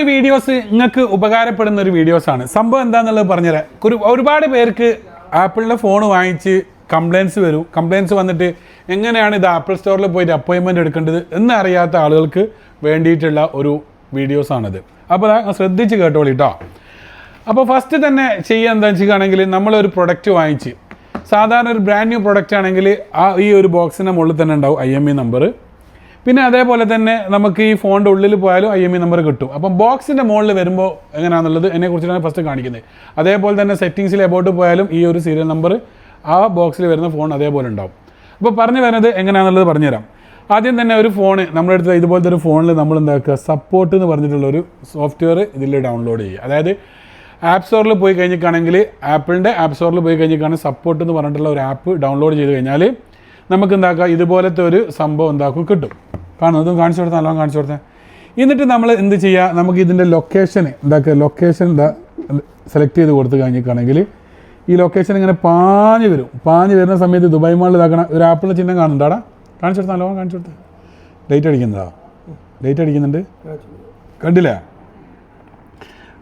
ഒരു വീഡിയോസ് നിങ്ങൾക്ക് ഉപകാരപ്പെടുന്ന ഒരു വീഡിയോസ് ആണ്. സംഭവം എന്താണെന്നുള്ളത് പറഞ്ഞുതരാം. ഒരു ഒരുപാട് പേർക്ക് ആപ്പിളിന്റെ ഫോൺ വാങ്ങിച്ച് കംപ്ലയിൻസ് വരും. കംപ്ലയിൻസ് വന്നിട്ട് എങ്ങനെയാണ് ഇത് ആപ്പിൾ സ്റ്റോറിൽ പോയിട്ട് അപ്പോയിൻമെന്റ് എടുക്കേണ്ടത് എന്നറിയാത്ത ആളുകൾക്ക് വേണ്ടിയിട്ടുള്ള ഒരു വീഡിയോസാണിത് അപ്പോൾ ശ്രദ്ധിച്ച് കേട്ടോളി കേട്ടോ അപ്പോൾ ഫസ്റ്റ് തന്നെ ചെയ്യുക എന്താ വെച്ചിട്ടാണെങ്കിൽ നമ്മളൊരു പ്രൊഡക്റ്റ് വാങ്ങിച്ച്. സാധാരണ ഒരു ബ്രാൻഡ് ന്യൂ പ്രൊഡക്റ്റ് ആണെങ്കിൽ ആ ഈ ഒരു ബോക്സിന്റെ മുകളിൽ തന്നെ ഉണ്ടാവും ഐ എം ഇ നമ്പർ പിന്നെ അതേപോലെ തന്നെ നമുക്ക് ഈ ഫോണിന്റെ ഉള്ളിൽ പോയാലും ഐ എം ഇ നമ്പർ കിട്ടും. അപ്പം ബോക്സിന്റെ മുകളിൽ വരുമ്പോൾ എങ്ങനെയാണെന്നുള്ളത് എന്നെക്കുറിച്ചാണ് ഫസ്റ്റ് കാണിക്കുന്നത്. അതേപോലെ തന്നെ സെറ്റിങ്സിൽ എബോട്ട് പോയാലും ഈ ഒരു സീരിയൽ നമ്പർ ആ ബോക്സിൽ വരുന്ന ഫോൺ അതേപോലെ ഉണ്ടാവും. അപ്പോൾ പറഞ്ഞു വരുന്നത് എങ്ങനെയാണെന്നുള്ളത് പറഞ്ഞുതരാം. ആദ്യം തന്നെ ഒരു ഫോൺ നമ്മുടെ അടുത്ത് ഇതുപോലത്തെ ഒരു ഫോണിൽ നമ്മൾ എന്താക്കുക സപ്പോർട്ട് എന്ന് പറഞ്ഞിട്ടുള്ള ഒരു സോഫ്റ്റ്വെയർ ഇതിൽ ഡൗൺലോഡ് ചെയ്യുക. അതായത് ആപ്പ് സ്റ്റോറിൽ പോയി കഴിഞ്ഞിട്ടാണെങ്കിൽ ആപ്പിളിന്റെ ആപ്പ് സ്റ്റോറിൽ പോയി കഴിഞ്ഞിട്ടാണെങ്കിൽ സപ്പോർട്ട് എന്ന് പറഞ്ഞിട്ടുള്ള ഒരു ആപ്പ് ഡൗൺലോഡ് ചെയ്ത് കഴിഞ്ഞാൽ നമുക്ക് എന്താക്കുക ഇതുപോലത്തെ ഒരു സംഭവം എന്താക്കും? കിട്ടും. കാണും. അതും കാണിച്ചു കൊടുത്താൽ നല്ലോണം കാണിച്ചു കൊടുത്താൽ എന്നിട്ട് നമ്മൾ എന്ത് ചെയ്യുക നമുക്ക് ഇതിന്റെ ലൊക്കേഷൻ എന്താക്കുക ലൊക്കേഷൻ എന്താ സെലക്ട് ചെയ്ത് കൊടുത്തു കഴിഞ്ഞിട്ടാണെങ്കിൽ ഈ ലൊക്കേഷൻ ഇങ്ങനെ പാഞ്ഞ് വരും. പാഞ്ഞ് വരുന്ന സമയത്ത് ദുബായ് മാളിൽ ഇതാക്കണം ഒരു ആപ്പിളിന്റെ ചിഹ്നം കാണുന്നുണ്ടാടാ? കാണിച്ചു കൊടുത്താൽ നല്ലോണം കാണിച്ചു കൊടുത്ത്. ഡേറ്റ് അടിക്കുന്നതാ? ഡേറ്റ് അടിക്കുന്നുണ്ട്? കണ്ടില്ലേ?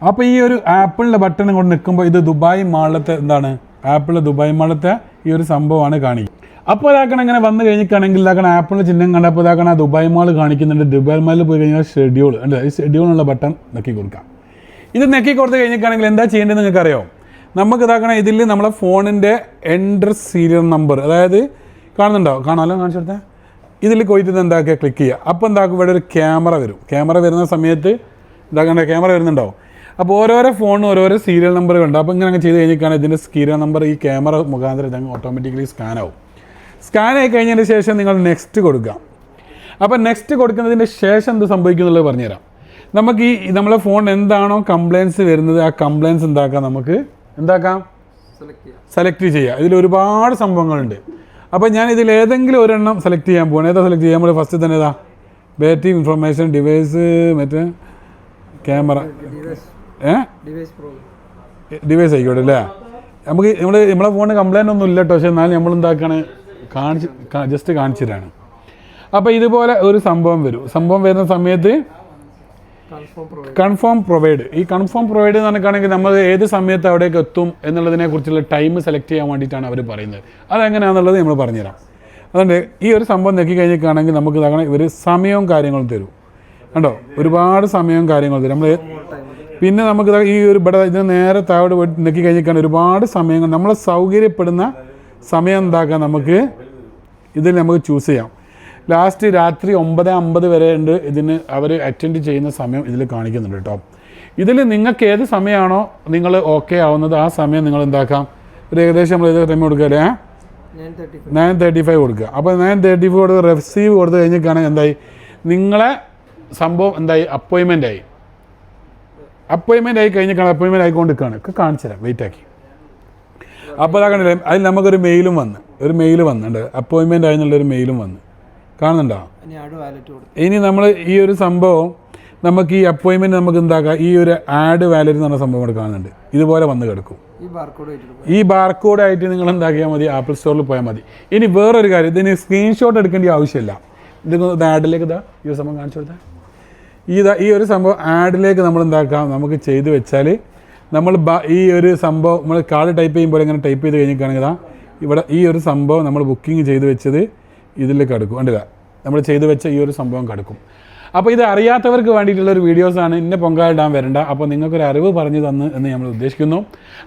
അപ്പോൾ ഈ ഒരു ആപ്പിളിന്റെ ബട്ടൺ കൊണ്ട് നിൽക്കുമ്പോൾ ഇത് ദുബായ് മാളിലത്തെ എന്താണ്? ആപ്പിൾ ദുബായ് മാളത്തെ ഈ ഒരു സംഭവമാണ് കാണിക്കുക അപ്പോൾ ഇതാക്കണം ഇങ്ങനെ വന്നു കഴിഞ്ഞിട്ടാണെങ്കിൽ ഇതാക്കണം ആപ്പിളിന്റെ ചിഹ്നം കണ്ടപ്പോൾ ഇതാക്കണം ആ ദുബായ് മാൾ കാണിക്കുന്നുണ്ട്. ദുബായ് മാളിൽ പോയി കഴിഞ്ഞാൽ ഷെഡ്യൂൾ അല്ല ഈ ഷെഡ്യൂളിനുള്ള ബട്ടൺ നക്കി കൊടുക്കാം. ഇത് നക്കി കൊടുത്ത് കഴിഞ്ഞിട്ടാണെങ്കിൽ എന്താ ചെയ്യേണ്ടത് നിങ്ങൾക്ക് അറിയാമോ നമുക്ക് ഇതാക്കണം ഇതിൽ നമ്മളെ ഫോണിന്റെ എൻഡർ സീരിയൽ നമ്പർ അതായത് കാണുന്നുണ്ടോ? കാണാമല്ലോ കാണിച്ചു കൊടുത്തേ. ഇതിൽ പോയിട്ട് എന്താക്കുക? ക്ലിക്ക് ചെയ്യുക. അപ്പോൾ എന്താക്കും? ഇവിടെ ഒരു ക്യാമറ വരും. ക്യാമറ വരുന്ന സമയത്ത് ഇതാക്കണ്ട ക്യാമറ വരുന്നുണ്ടാവും അപ്പോൾ ഓരോരോ ഫോണിന് ഓരോരോ സീരിയൽ നമ്പറുകളുണ്ട് അപ്പോൾ ഇങ്ങനെ അങ്ങ് ചെയ്ത് കഴിഞ്ഞിട്ടാണ് ഇതിന്റെ സീരിയൽ നമ്പർ ഈ ക്യാമറ മുഖാന്തരം ഇതങ്ങ് ഓട്ടോമാറ്റിക്കലി സ്കാൻ ആവും. സ്കാൻ ആയി കഴിഞ്ഞതിന് ശേഷം നിങ്ങൾ നെക്സ്റ്റ് കൊടുക്കുക. അപ്പോൾ നെക്സ്റ്റ് കൊടുക്കുന്നതിന് ശേഷം എന്ത് സംഭവിക്കുന്നുള്ളത് പറഞ്ഞുതരാം. നമുക്ക് ഈ നമ്മളെ ഫോൺ എന്താണോ കംപ്ലയിൻസ് വരുന്നത് ആ കംപ്ലയിൻസ് എന്താക്കാം നമുക്ക്? എന്താക്കാം? സെലക്ട് ചെയ്യാം. സെലക്ട് ചെയ്യുക ഇതിൽ ഒരുപാട് സംഭവങ്ങളുണ്ട്. അപ്പോൾ ഞാൻ ഇതിൽ ഏതെങ്കിലും ഒരെണ്ണം സെലക്ട് ചെയ്യാൻ പോകണം ഏതാ സെലക്ട് ചെയ്യാൻ നമ്മൾ ഫസ്റ്റ് തന്നെ ഏതാ? ബാറ്ററി ഇൻഫർമേഷൻ ഡിവൈസ് മറ്റേ ക്യാമറ ഡിവൈസ് ആയിക്കോട്ടെ അല്ലേ? നമുക്ക് നമ്മൾ നമ്മളെ ഫോണിന് കംപ്ലൈന്റ് ഒന്നും ഇല്ല കേട്ടോ പക്ഷെ എന്നാലും നമ്മൾ എന്താക്കാണ്? കാണിച്ച് ജസ്റ്റ് കാണിച്ചിട്ടാണ് അപ്പോൾ ഇതുപോലെ ഒരു സംഭവം വരും. സംഭവം വരുന്ന സമയത്ത് കൺഫേം പ്രൊവൈഡ് കൺഫേം പ്രൊവൈഡ് ഈ കൺഫേം പ്രൊവൈഡ് എന്ന് പറഞ്ഞിട്ടാണെങ്കിൽ നമ്മൾ ഏത് സമയത്ത് അവിടേക്ക് എത്തും എന്നുള്ളതിനെ കുറിച്ചുള്ള ടൈം സെലക്ട് ചെയ്യാൻ വേണ്ടിയിട്ടാണ് അവർ പറയുന്നത്. അതെങ്ങനെയാണെന്നുള്ളത് നമ്മൾ പറഞ്ഞുതരാം. അതുകൊണ്ട് ഈ ഒരു സംഭവം നോക്കി കഴിഞ്ഞിട്ടാണെങ്കിൽ നമുക്ക് ഇതാകണം ഇവർ സമയവും കാര്യങ്ങളും തരും. കണ്ടോ? ഒരുപാട് സമയവും കാര്യങ്ങളും തരും. നമ്മൾ പിന്നെ നമുക്ക് ഈ ഒരു ഇവിടെ ഇതിന് നേരെ താഴോട്ട് നെക്കി കഴിഞ്ഞാൽ ഒരുപാട് സമയങ്ങൾ. നമ്മളെ സൗകര്യപ്പെടുന്ന സമയം എന്താക്കാം നമുക്ക്? ഇതിൽ നമുക്ക് ചൂസ് ചെയ്യാം. ലാസ്റ്റ് രാത്രി ഒമ്പത് അമ്പത് വരെ ഉണ്ട് ഇതിന് അവർ അറ്റൻഡ് ചെയ്യുന്ന സമയം ഇതിൽ കാണിക്കുന്നുണ്ട് കേട്ടോ. ഇതിൽ നിങ്ങൾക്ക് ഏത് സമയമാണോ നിങ്ങൾ ഓക്കെ ആവുന്നത് ആ സമയം നിങ്ങൾ എന്താക്കാം? ഒരു ഏകദേശം നമ്മൾ ഏത് ടൈം കൊടുക്കുക നയൻ തേർട്ടി ഫൈവ് കൊടുക്കുക. അപ്പോൾ നയൻ തേർട്ടി ഫൈവ് കൊടുത്ത് റെസീവ് കൊടുത്ത് കഴിഞ്ഞിട്ടാണെങ്കിൽ എന്തായി? നിങ്ങളെ സംഭവം എന്തായി? അപ്പോയിൻമെന്റ് ആയി. അപ്പോയിൻമെന്റ് ആയി കഴിഞ്ഞിട്ടാണ് അപ്പോയിൻമെന്റ് ആയിക്കൊണ്ടിരിക്കുകയാണ് ഒക്കെ കാണിച്ചു തരാം. വെയിറ്റ് ആക്കി. അപ്പോൾ അതാ കണ്ടില്ലേ അതിൽ നമുക്കൊരു മെയിലും വന്ന്. ഒരു മെയിൽ വന്നിട്ടുണ്ട് അപ്പോയിൻമെന്റ് ആയി എന്നുള്ളൊരു മെയിലും വന്ന്. കാണുന്നുണ്ടോ? ഇനി നമ്മൾ ഈ ഒരു സംഭവം നമുക്ക് ഈ അപ്പോയിൻമെന്റ് നമുക്ക് എന്താക്കാം? ഈ ഒരു ആഡ് വാലറ്റ് എന്ന് പറഞ്ഞ സംഭവം ഇവിടെ കാണുന്നുണ്ട്. ഇതുപോലെ വന്ന് കിടക്കും. ഈ ബാർകോഡ് ആയിട്ട് നിങ്ങൾ എന്താക്കിയാൽ മതി? ആപ്പിൾ സ്റ്റോറിൽ പോയാൽ മതി. ഇനി വേറൊരു കാര്യം. ഇതിന് സ്ക്രീൻഷോട്ട് എടുക്കേണ്ട ആവശ്യമില്ല. ഇത് ആഡിലേക്ക് ഇതാ. ഈ ഒരു സംഭവം കാണിച്ചു കൊടുത്താൽ ഈ ഈ ഒരു സംഭവം ആഡിലേക്ക് നമ്മൾ എന്താക്കാം? നമുക്ക് ചെയ്ത് വെച്ചാൽ നമ്മൾ ഈ ഒരു സംഭവം നമ്മൾ കാർഡ് ടൈപ്പ് ചെയ്യുമ്പോൾ ഇങ്ങനെ ടൈപ്പ് ചെയ്ത് കഴിഞ്ഞിട്ടാണെങ്കിൽ ഇതാ ഇവിടെ ഈ ഒരു സംഭവം നമ്മൾ ബുക്കിംഗ് ചെയ്ത് വെച്ചത് ഇതിലേക്ക് കടക്കും. കണ്ടില്ല? നമ്മൾ ചെയ്ത് വെച്ച ഈ ഒരു സംഭവം കടക്കും. അപ്പോൾ ഇത് അറിയാത്തവർക്ക് വേണ്ടിയിട്ടുള്ള ഒരു വീഡിയോസാണ് ഇന്ന പൊങ്കാലിടാൻ വരണ്ട. അപ്പോൾ നിങ്ങൾക്കൊരു അറിവ് പറഞ്ഞു തന്നു എന്ന് നമ്മൾ ഉദ്ദേശിക്കുന്നു.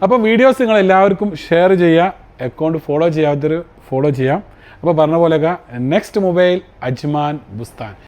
അപ്പോൾ വീഡിയോസ് നിങ്ങൾ എല്ലാവർക്കും ഷെയർ ചെയ്യുക അക്കൗണ്ട് ഫോളോ ചെയ്യാത്തവർ ഫോളോ ചെയ്യാം. അപ്പോൾ പറഞ്ഞ പോലെയൊക്കെ നെക്സ്റ്റ് മൊബൈൽ അജ്മാൻ ബുസ്താൻ.